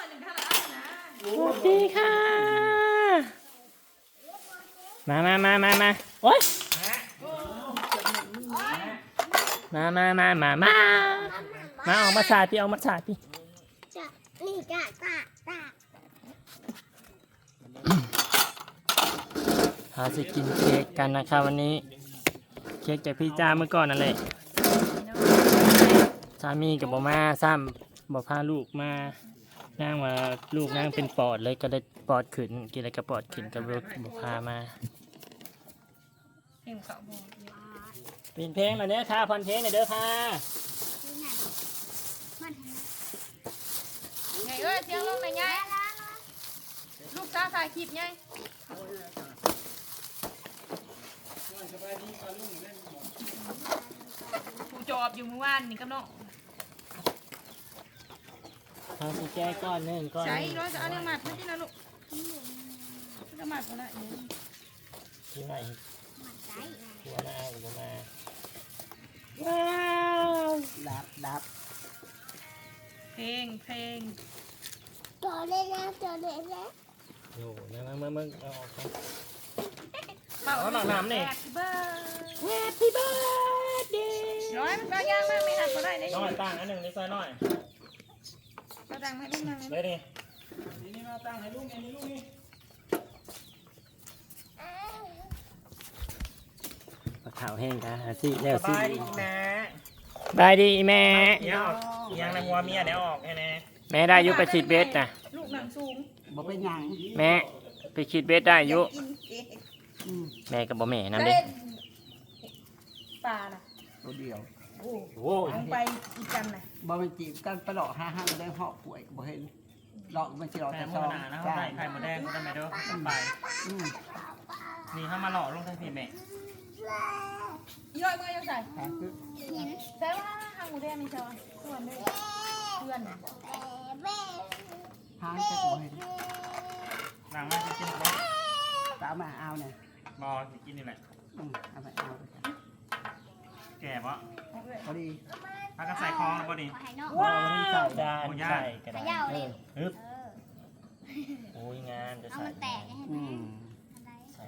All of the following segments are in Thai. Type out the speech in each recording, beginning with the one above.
อยหนึ่งท่าละนะสวัสดีค่ะมามามามามาโอ๊ยมามามามามามาออกมาสาดพี่ออกมาสาดพี่จะนี่กะตะตะเราจะกินเค้กกันนะคะวันนี้ เค้กจากพี่จ้าเมื่อก่อนนั่นแหละสามีกับบอมาซ้ำบอพาลูกมา นั่งมาลูกนั่งเป็นปอดเลยก็ได้ปอดขึ้นกินอะไรก็ปอดขึ้นกับรถบอพามาเห็นเขาบอกเป็นเพลงเหรอเนี่ยค่ะพันเพลงหน่อยเด้อค่ะไงมันไงเอ้ยเสียงลงไหนไงลูกสาวถ่ายคลิปไงกูจอบอยู่เมื่อวานนี่กับน้อง ทางกูแก้ก้อนหนึ่งก้อนหใช้นึ่งร้อยจะเอาเนี่ยหมัดไม่ที่นะลูกจะหมัดก็ได้เดี๋ยวที่ไหนมันใจหัวหน้าอุปมาว้าวดับดับเพลงเพลงตัวเล็กแล้วตัวเล็กแล้วโอ้ยมึงมึงมึงเอาออกไป เป่าเอาหนักหนามนี่ แฮปปี้เบิร์ด Happy birthday ร้อยมันก็ยากมากไม่หักก็ได้ได้น้อยตั้งอันหนึ่งในซอยน้อย ก็ดังไม่ได้นั่งเลเลยยดินี่นี่มาตั้งให้ลูกไงนี่ลูกนี่ปลาขาวแห้งกันสิแล้วสิบายดีนะบายดีแม่ เดี๋ยวออกยังในหัวเมียเดี๋ยวออกแน่แม่ได้อยุไปฉีดเบสนะลูกหนังสูงบ่เป็นหยังแม่ไปฉีดเบสได้อยุ กินเค้กอืมแม่กับบ่แม่นั่นเด้เล่นปลาน่ะตัวเดียวโอ้โอ้ยลงไปอีกกันน่ะ บ่มันจีบกันไปหลอกหาห้างได้เหาะป่วยก็บ่เห็นหลอกมันสิหลอกๆแต่แต่เมื่ซอองหนานะเขาใส่ไข่หมดแดงเขาได้ไหมเด้อสบายอืมนี่เขามาหล่อลงทั้งพี่แม่อีร้อยมือยังใส่หาคือแต่ว่าหางหมูแดงนี่เจ้าส่วนเลยเพื่อนน่ะหางแต่ก็บ่เห็นหลังมาจะกินบ่ตามมาเอาเนี่ยบอจะกินนี่แหละอืมเอาไปเอาไปจ้ะแก่บ่เอาเลยพอดี พักกันใส่คลองแล้วบ่ดิขอให้น้องว้าวจานใส่กระเขดาย่าษเลยฮึบเออโอ้ยงานจะเอาใส่มันแตกให้อืแม่มอะไรใส่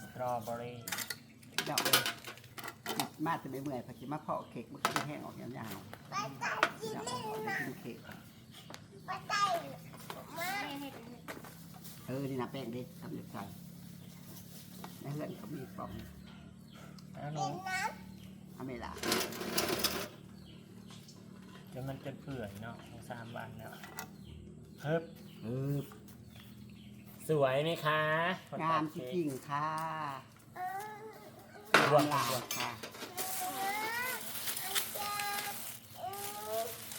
สตรอเบอรี่เดาเลยมาแต่ไม่เมื่อยพอสิมาเพาะเค้กมันก็จะแห้งออกยาวๆไปกินเค้กแม่ให้ดูเออนี่นะแป้งดิทำเด็ดใส่ในเฮือนเขามีปล่องเอาหนูเอาไม่ละ เดี๋ยวมันจะเปื่อยเนาะสามวันแล้วฮึบเออสวยไหมคะงามจริงๆค่ะบวกงามค่ะ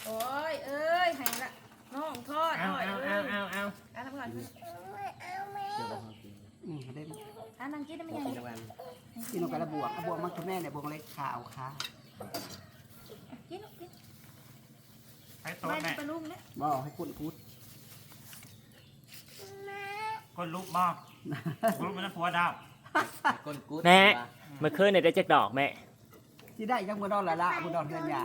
โอ้ย เอ้ยให้ละน้องทอดเอาหน่อยเอาเอ้เอายเอาเอาอะทำก่อนอืมได้ไหมอะนางกินได้ไหมยังกินนกกระบวกกระบวกมันคุณแม่เนี่ยบวงเล็กขาวค่ะกินลูกกิน ให้โต๊ะไม่แม่ไปลุงเนี่ยบอกให้คุณพูดก้นลุกบ่ลุกมันผัวดาวแม่ เมื่อคืนเนี่ยได้เจ็กดอกแม่ที่ได้ยังมือดอนละละมือดอนเฮือนยา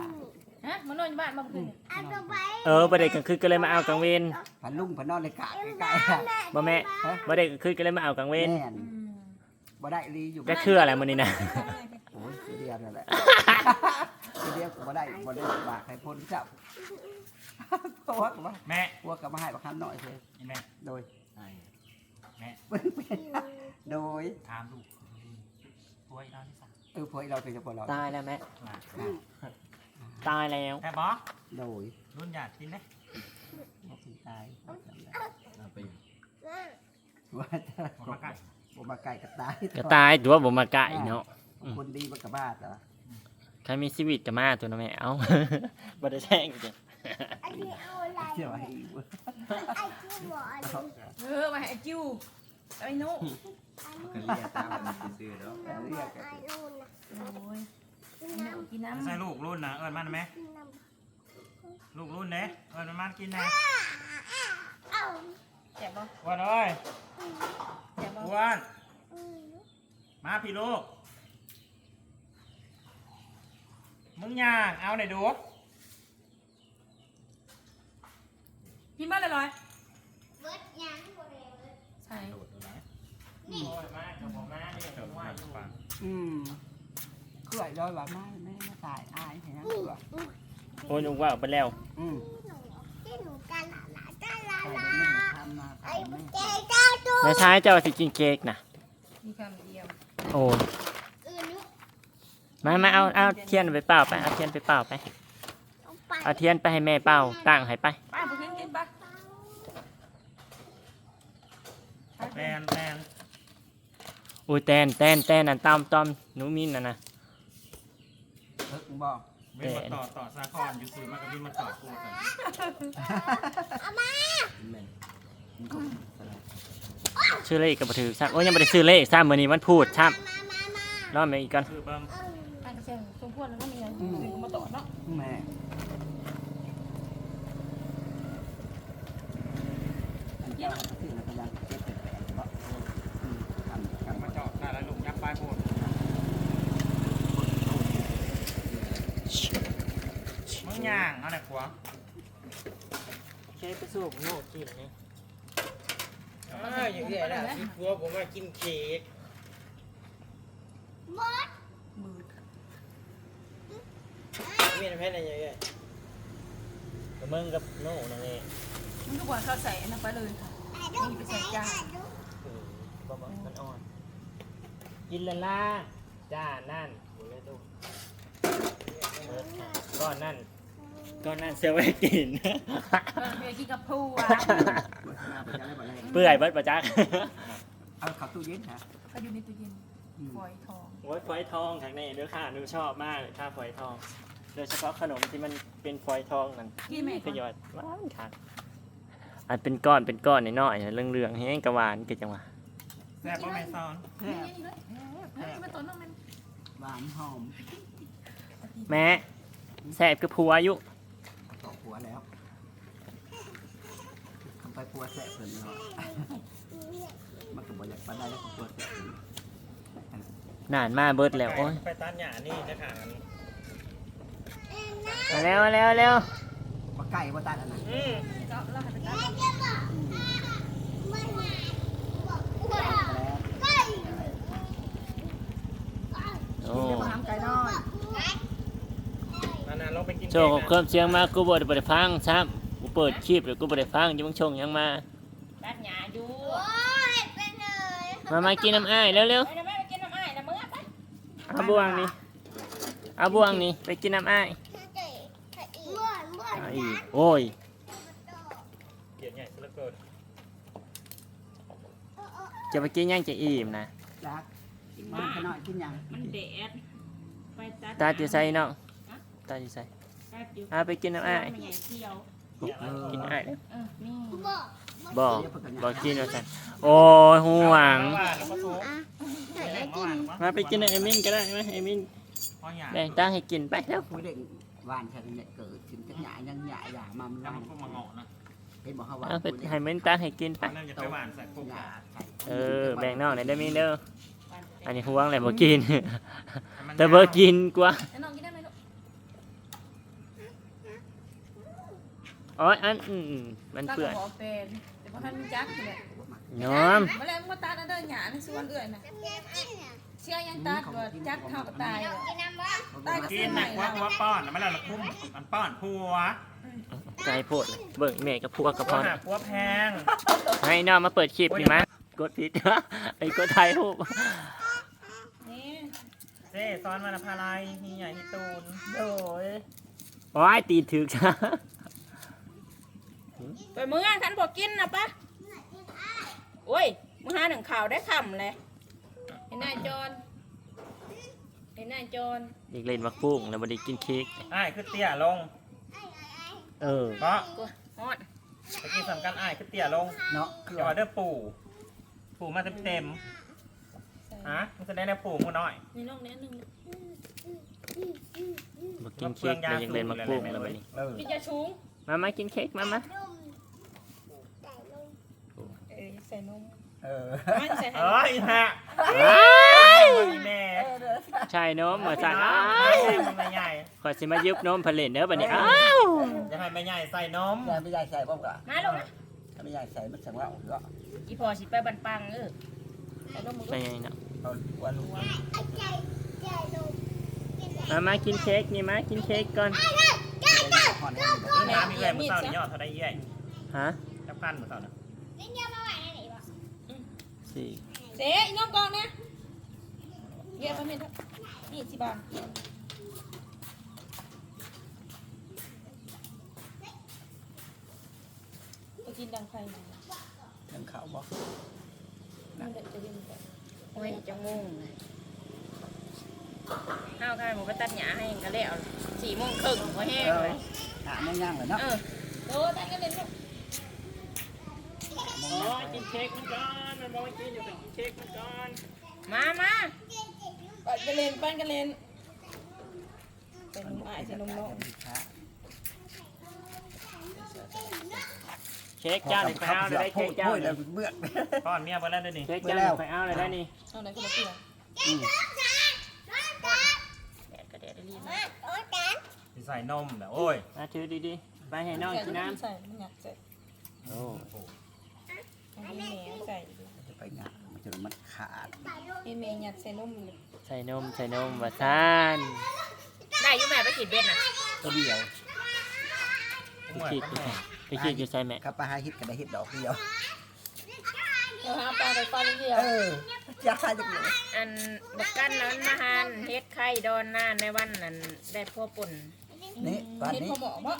ฮะมานอนอยู่บ้านมาคืนเนี่ยเอาตัวไปเออประเด็นกลางคืนก็เลยมาเอากลางเวนพันลุ่งพันนอนเลยกะใกล้ๆค่ะบ่แม่ประเด็นกลางคืนก็เลยมาเอากลางเวนแม่นอืมบ่ได้รีอยู่ก็คืออะไรมันนี่นะ โอ้ยทีเดียวนั่นแหละทีเดียวก็บ่ได้บ่ได้บากให้พ้นเจ้า เพราะว่าก็ว่าแม่พวกก็มาให้บักคำหน่อยเลยนี่แม่โดยแม่โดยถามลูกผัวอีเราที่สั่งเออพอเราเป็นจะพอเราตายแล้วแม่มาอะตายแล้วแต่บ่โดยรุ่นหยาดกินไหมบ่ถึงตายว่าจะผมมากัดบ่มาไก่กับตายก็ตายตัวบ่มาไก่เนาะคนดีมันกับบ้านเหรอใครมีชีวิตก็มาตัวเนาะแม่เอ้าบ่ได้แช่งจ้ะ อันนี้เอาอะไรเชื่อว่าให้อีกเว้ยไอ้ที่บอกอันนี้เออมาให้ไอ้จิ้วไอ้นุอันนี้เรียกกันไอ้นู่นนะโอ้ยกินน้ำกินไม่น้ำใช่ลูกรุ่นนะเอิญมันไหมกินน้ลูกรุ่นเด้เอิญมันมันกินนะำเอ้าแจ็บบ่อ้วนเอ้ยแจ็บบ่อ้วนอืมมาพี่ลูกมึงย่างเอาหน่อยดู กกินบ้านเลยลอยเบิดยังบ่ได้เบิดใช่ โดดเลยนะโอ้ยมากกับผมมาเนี่ยเติมว่ามาอยู่ฟังอืมเคลื่อยร้อยว่าไม่ไม่มาตายอายเห็นนะเกลือโอ้ยนึกว่าไปแล้ว อืมที่หนูกันละละกันละใครละจะไม่มาทำมาไอ้ทำบุไม่เจเจ้าตัวในท้ายเจ้าสิกินเค้กนะมีคำเดียวโอ้ยอื่นนุ๊กมามาเอาเอาเทียนไปเป่าไปเอาเทียนไปเป่าไปเอาไปเอาเทียนไปให้แม่เป่าตั้งให้ไปป้าไปกินกินป แตนแตนโอ้ยแตนแตนแตนอันตอมตอมหนูมินน่ะนะเลิกบอกเว้นมาต่อต่อสาคอนอยู่ซื้อมากับพี่มาต่อกูกันแม่มันก็สลายชื่อเลขก็บ่ถือซ้ำโอ้ยยังบ่ได้ซื้อเลขซ้ำมื้อนี้มันพูดซ้มามามาำรอบมาอีกก่อนคือเบิ้มป้ากระเชียงสมควรแล้วก็มีอะไรถึงมาต่อเนาะแม่อันเจ้าที่นักการเจ็บเป็นแผลบ่อืมทำ กลับ ทำ มาจอดหน้าแล้วลุงยักษ์ป้ายโพดมึง ย่างเอาไหนขวาเค้กไปสู้โง่กินนี่อ่าอย่างนี้แหละที่พัวผมมากินเค้กหมดมือมีอะไรแพ้ในอย่างเงี้ยมึงกับโน่นั่นเองมันทุกวันเขาใส่อันนั้นไปเลยค่ะไอ้ดุ๊กไอ้ดุ๊กเออบ่บ่มันอ่อนกินและล่ะจ้านั่นบ่เลยตู้เออก้อนนั่น ก้อนนั่นเสียไว้กิน เออเบียร์กินกับผู้อะเปื่อยเบิดประจักเอาขับตู้เย็นฮะก็อยู่ในตู้เย็นอืมฝอยทองโอ้ยฝอยทองทางนี้เด้อค่ะหนูชอบมากเลยค่ะฝอยทอง โดยเฉพาะขนมที่มันเป็นฝอยทองนั่นกินไหมประโยชน์หวานค่ะอันเป็นก้อนเป็นก้อนน้อยๆเรื่องเรื่องๆแห้งกระหวานคือจังหวะแซ่บป่ะแม่ซ้อนแซ่บนี่เลยเฮ้ยมาต้นน้องมันหวานหอมแม่แซ่บคือผัวอายุตอกหัว แล้วคำไปปัวแสะเพิ่นเนาะมันก็บ่อยากปานใดแล้วก็ปัวแสะเพิ่นนานมาเบิดแล้วโอ้ยไปต้านหยานี่จะขานมาแล้วมาแล้วมาแล้วบ่ไก่บ่ตัดอันนั้น อืมก็เราหันไปกันไม่มาบอกว่า แล้ว ไก่ โอ้ มาหามไก่น้อย นานๆลงไปกินโชว์เครื่องเสียงมากูบ่ได้บ่ได้ฟังซ้ำกูเปิดคลิปแล้วกูบ่ได้ฟังจะมึงชงยังมา ตัดหญ้าอยู่โอ้ยเป็นเลยมามากินน้ำอ้ายเร็วไปเดี๋ยวแม่ไปกินน้ำอ้ายนะมึงอะไปๆเอาบวงนี่เอาบวงนี่ไปกินน้ำอ้ายบ้วนบ้วนเอาอีกโอ้ยเกลียดใหญ่ซะเหลือเกินจะไปกินยังจะอิ่มนะรักมันขน้อยกินหยังมันแดดไปตัดตาอยู่ใส่น้องตาอยู่ใส่ ตัดอยู่เอาไปกินน้ำอ้ายมันใหญ่เที่ยวกินอ้ายเด้อเออนี่บอกบอกบอกกินว่าซั่นโอ้ยหูหวังเมื่อวานแล้วก็ซุปใส่แรได้งเมื่อกินวานมาไปกินไอมินก็ได้ไหมไอมินเพราะหยาแบ่งตาให้กินไปแล้วผู้เด็กหวานแค่นี้เกิดถึงจะหยายังหยาหยามามันแล้ววามันนก็มาเงาะนะเห็นบอกเขาว่าเอาไปให้มินตาให้กินไปเริ่มจะไปหวานใส่ปุ๊บหยาใส่เออ แบ่งน้องหน่อยได้มินเด้อ อันนี้ห่วงเลยบ่กินมันแต่บ่กินกว่า แล้วน้องกินได้ไหมลูก อ๋ออันอืมอืมมันเปื่อยตัดกับหัวเป็นแต่พอท่านมีจักเลยน้อมมาแล้วมาตัดอันเดินหยาในสวนเอื่อยน่ะเชี่ยยังตัดว่าจักเท่ากับตายเลยกินน้ำวะตายก็กิเส้นนใหหนัม่กว่าแล้วหัวป้อนไม่แล้วละคุ้มมันป้อนผัวไก่โพดเลยเบิ่งแม่กับพวกกับผัพ่วอหาผัวแพงให้น้องมาเปิดคลิปนี่มากดผิด ไอ้กดถ่ายรูปนี่เจ้ซ้อนมานะพาลายนี่ใหญ่ที่ตูนโอ้ยโอ้ยตีถึกจ้ะ ไปเมื่อขันบอกกินนะปะโอ้ยมึงหาหนึ่งข่าวได้คำเลยไอ้นายจอนไอ้นายจอนอยากเล่นมักปุ้งแล้วบ่ได้กินเค้กอ้ายคือเตี้ยลงเออเพราะกูฮอดตะกี้สำคัญอ้ายคือเตี้ยลงเนาะคือจะอว่าอเดอร์ปู่ ปู่มาเต็มเต็มๆฮะมันจะได้ในปู่มูน้อยนี่น้องแน่หนึ่งบ่กินเค้กแล้วอยากเล่นมักปุ้งแล้วบัดนี้เออพี่จะชุงมามากินเค้กมามา เอ้ย ใส่นมเออไม่ใส่ให้เอ้ยฮะว้ายมีแม่ใช่นมมาสั่นอ้าอ้าววมันใหญ่ขอยสิมายุบนมผลิตเด้อบัดนี้อ้าวอย่าให้แม่ใหญ่ใส่นมยายไม่ยายใส่บ้างกะมาลงนะถ้าไม่ยายใส่มันสั่งว่าก็อีพอสิไปบันปังเออไปลงมือไปยังไงเนาะเอาว่าลูกไอ้ใจใจลูกกินมามากินเค้กนี่มากินเค้กก่อนห่อนแห้งเรื่องน้ำมีแหวนมือเศร้านี่ยอดเท่าได้เยี่ยฮะจับพันมือเศร้านะนี่เดียวมาไหวไหนวะ สี่เสอีน้องกองเนี่ยเยี่ยมไปเมนนี่สิบาทไปกินดังไฟหน่อยเรื่องเขาบอกมันเด็ดจะเย็นกว่าโอ้ยจะงงเลยข้าวข้าวหมูก็ตัดหญ้าให้ก็แล้วสี่โมงครึ่งก็แห้งเออเลยหาไม่ย่างเลยเนาะเออโอ้ตัดกันเลยลูกโอ้ยกินเค้กมันก่อนมัน บอกว่ากินอยู่แต่กินเค้กมันก่อนมามาปั่นกันเล่นปั่นกันเล่นเป็นนุ่มอายเป็นนุ่มน้องเค้กเจ้าหนึ่งไปเอาเลยได้เค้กเจ้าโอ้ยหแล้นึ่วงเบื่อก้อนเมียเบอร์แล้วเด้อนี่เค้กเจ้าหนึ่งไปเอาเลยได้นี่เอาไหนก็มาเกี่ยวอืมแดดก็แดดได้รีบมาโอ้ยกันสิใส่นมแบบโอ้ยมาถือดีๆไปให้น้องกินน้ใส่ไม่อยากใส่ำโอ้ให้แม่ใส่จะ ไปงานมันจะมันขาดให้แม่อยากใส่นมเลยใส่นมใส่นมว่าทานได้ยุ่แม่ไปขีดเบ็ดน่ะตัวเดียวไปขีดไปไปขีดอยู่ใส่แม่กับปลาหาฮิตกันได้ฮิตดอกเดียวเราหาปลาไปปลาเดียวเออจะหาจากไหนอันบักกันนั้นมาหันเฮ็ดไข่ดอนหน้าในวันนั้นได้พ่อปุ่นนี่ตอนเฮ็ดนี้พ่อหมอปะ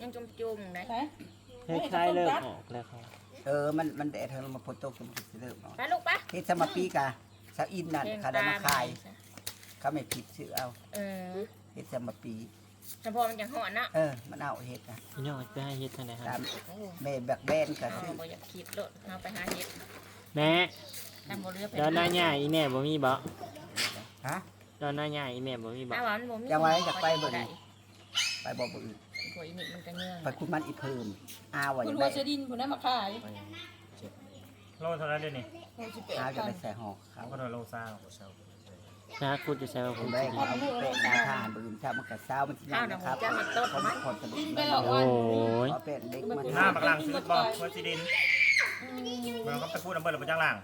ยังจุ่มจุ่มๆนะเค้กคล้ายเลิกออกแล้วครับ เออ มัน มันแดดเธอมาพดโต๊ะกันมันจะเริ่มเนาะไปลูกปะเฮ็ดสมาปีกาสาวอินนั่นเพลงเขาได้มาขายตเขาไม่ผิดชื่อเอาเออเฮ็ดสมาปี แต่พอมันจะหอนเนาะเออ มันเอาเฮ็ดนะพี่น้องไปให้เฮ็ดทางไหนคตารับมโอ้แม่แบกแบนก็เอาซื้อบ่อยากคิดโลดเอาไปหาเฮ็ดแม่ทำบ่เรือไปดอนหน้าใหญ่อีแม่บ่มีบ่ฮะ ดอนหน้าใหญ่อีแม่บ่มีบ่ ถ้าว่ามันบ่มี จังหวะนั้นอยากไปบ่นี่ได้ไปบอกบ่อื่น พวกอีนี่มันก็เงื่อนไปคุณมันอีเพิ่มอาว่าอคุย่าณงหัไรวเสดินผู้นั้นมาขายโลเท่านั้นเด้อนี่หกสิบแปดอาจะพันไปใส่หอกเขาเขาก็โดนโลซาวนะคุณจะใช้ว่าผผมมได้สิเอาเป็ดนาทานบืนถ้ามันกระเซ้ามันสิยังนะครับผมคนสนุกไปหรอกโอ้วันยขอเป็ดเด็กมันหน้าบักหลังซื้อบ่เพื่อสิดินเมื่อก็ไปพูดอำเภอหรือไปจ้างหลัง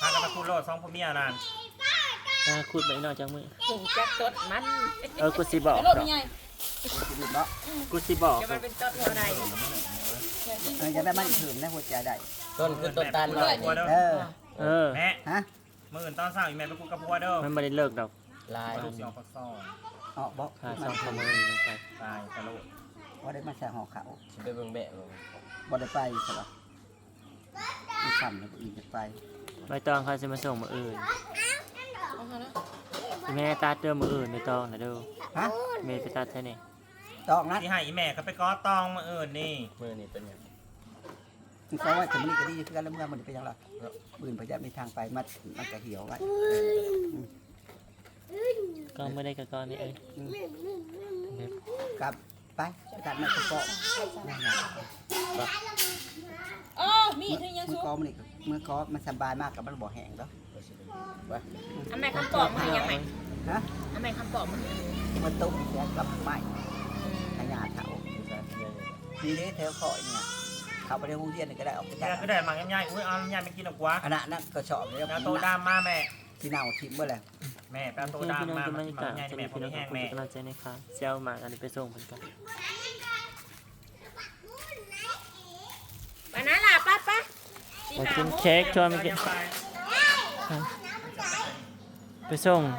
พากันไปพูดโลดสองพ่อเมียนานนะคุณไปนอกจากมือถูกจักตดมันเออกูสิบอกไปดโลอดกใหญ่เนาะ กูสิบอกจะดมัอนกเป็นตดเท่าไรเออจะได้มันถึงนะหัวใจได้ต้นคือต้นตาลเลิกพัวเด้อเออเออแม่ฮะมื่ออื่นตอนเช้าอีแม่ไปพูดกับพัวเด้อมันไม่ได้เลิกดอกลายลูกสิออกปักซอยออกบอกหาซองขโมยลงไปตายกระโลดว่าได้มาใส่หอกเขาสิไปเบิ่งแบะลงบ่ได้ไปใช่ปะมีคำแล้วอีกจะไปใบตองเขาจะมาส่งมืออื่นอีแม่ตัดเดิมมืออื่นใบตองนะเด้อฮะแม่ไปตัดแค่นี้ ตอกนะที่ให้อีแม่เขาไปก้อตองมื่ออื่นนี่มือนี่เป็นหยังถึงเขาว่าจะมีก็ดีคือกันแล้วเมื่อมันเป็นยังไงบืนพยายามมีทางไปมัดมันก็เหี่ยวไว้ก็ไม่ได้กับก้อนนี่เอ้ยกลับไปไปตัดแม่กระเปาะนั่นไงอ๋อมีถึงยังมือซุกกอมันนี่มือกอมันสบายมากกับมันบ่แห้งแล้วอันไหนคำตอบมันยังไงฮะอันไหนคำตอบมันมันตุ้มเสียกับไม้ขยาเถา ดีเด้เธอคอยเนี่ยเขาไปในห้องเรียนก็ได้ออกไปแกจากก็ได้มาง่ายๆอุ้ยเอาง่ายไม่กินหรอกวะคณะนั้นก็ชอบเลยแปลโตดามมาแม่ที่เน่าทิ้งเมื่อไรแม่แปลโตพี่ดามน้องมาจะมาไม่กล้าง่ายจะแม่มีผมพี่น้องแห้งคุณแม่กำลังใจในค่ะเจ้ามากันไปส่งเหมือนกันปานาล่ะป้าป้าไปกินเค้กชวนไปกินไปไปส่ง